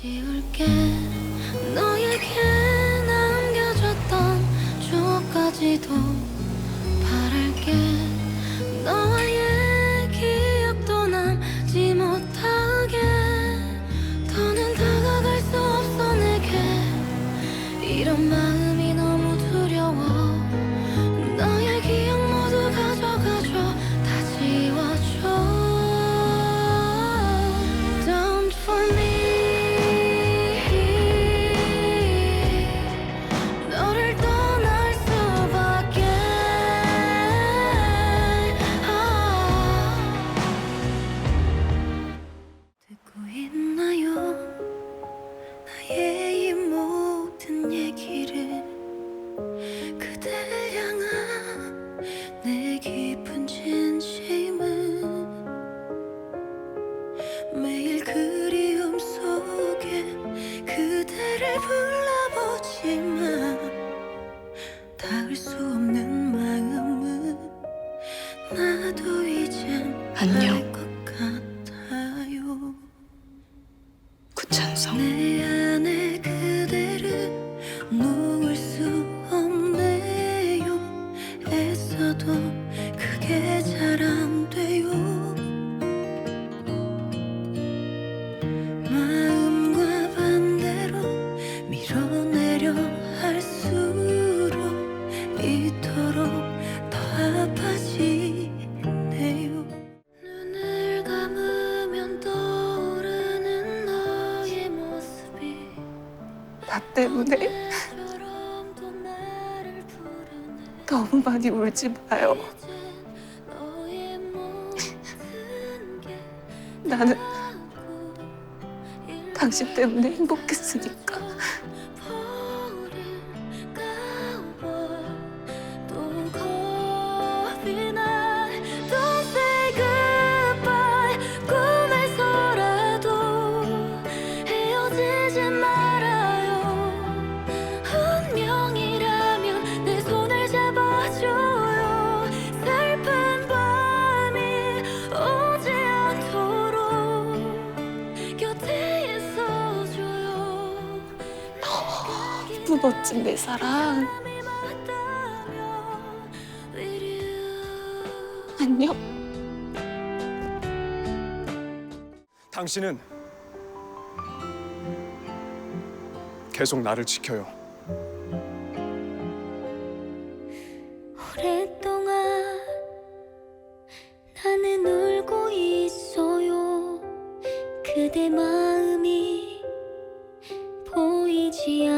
지울게. 너 안녕. 구찬성. 마음과 반대로 밀어내려 할수 나 때문에 너무 많이 울지 마요. 나는 당신 때문에 행복했으니까. 너무 멋진 내 사랑. 안녕. 당신은 계속 나를 지켜요. 오랫동안 나는 울고 있어요 그대 마음이 보이지 않아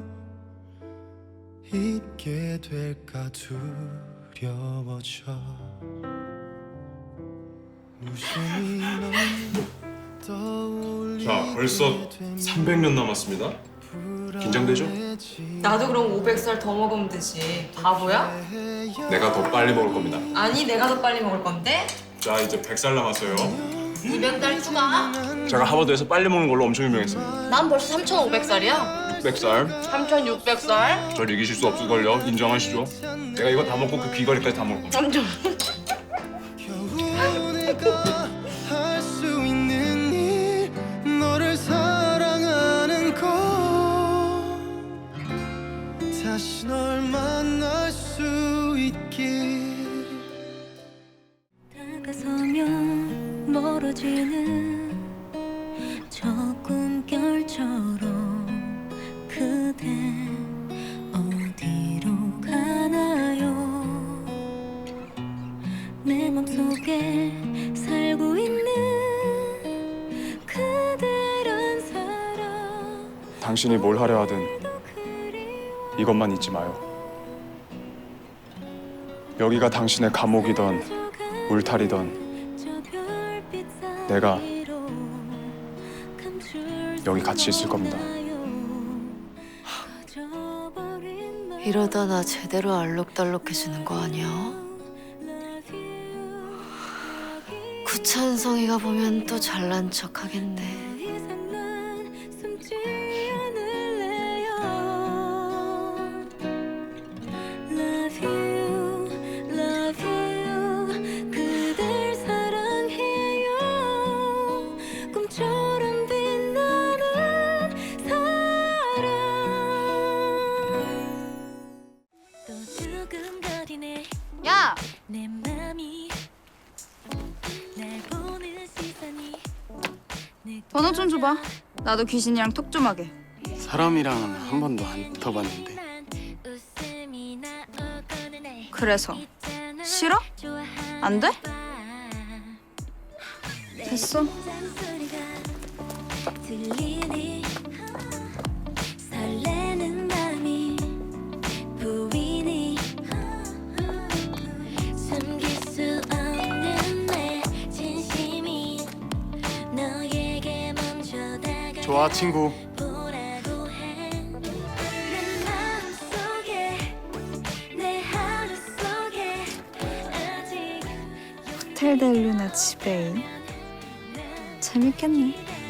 잊게 될까 두려워져 무심히 널 떠올리게 자, 벌써 되면 300년 남았습니다. 긴장되죠? 나도 그럼 500살 더 먹으면 되지. 바보야? 내가 더 빨리 먹을 겁니다. 아니 내가 더 빨리 먹을 건데. 자, 이제 100살 남았어요. 200달 추가. 제가 하버드에서 빨리 먹는 걸로 엄청 유명했습니다. 난 벌써 3,500살이야. 600살. 3,600살. 절 이기실 수 없을걸요. 인정하시죠? 내가 이거 다 먹고 그 귀걸이까지 다 먹을 겁니다. 3,000. 겨우 내가 할 수 있는 일 너를 사랑하는 것 다시 널 만날 수 있길 다가서면 멀어지는 저 꿈결처럼 당신이 뭘 하려 하든 이것만 잊지 마요. 여기가 당신의 감옥이던 울타리던 내가 여기 같이 있을 겁니다. 이러다 나 제대로 알록달록해지는 거 아니야? 구찬성이가 보면 또 잘난 척 하겠네. 야! 내 맘이 날 보는 시선이 번호 좀 줘봐. 나도 귀신이랑 톡 좀 하게. 사람이랑 한 번도 안 붙어봤는데 그래서 싫어? 안 돼? 됐어. 좋아 친구 호텔 델루나 지배인. 재밌겠네.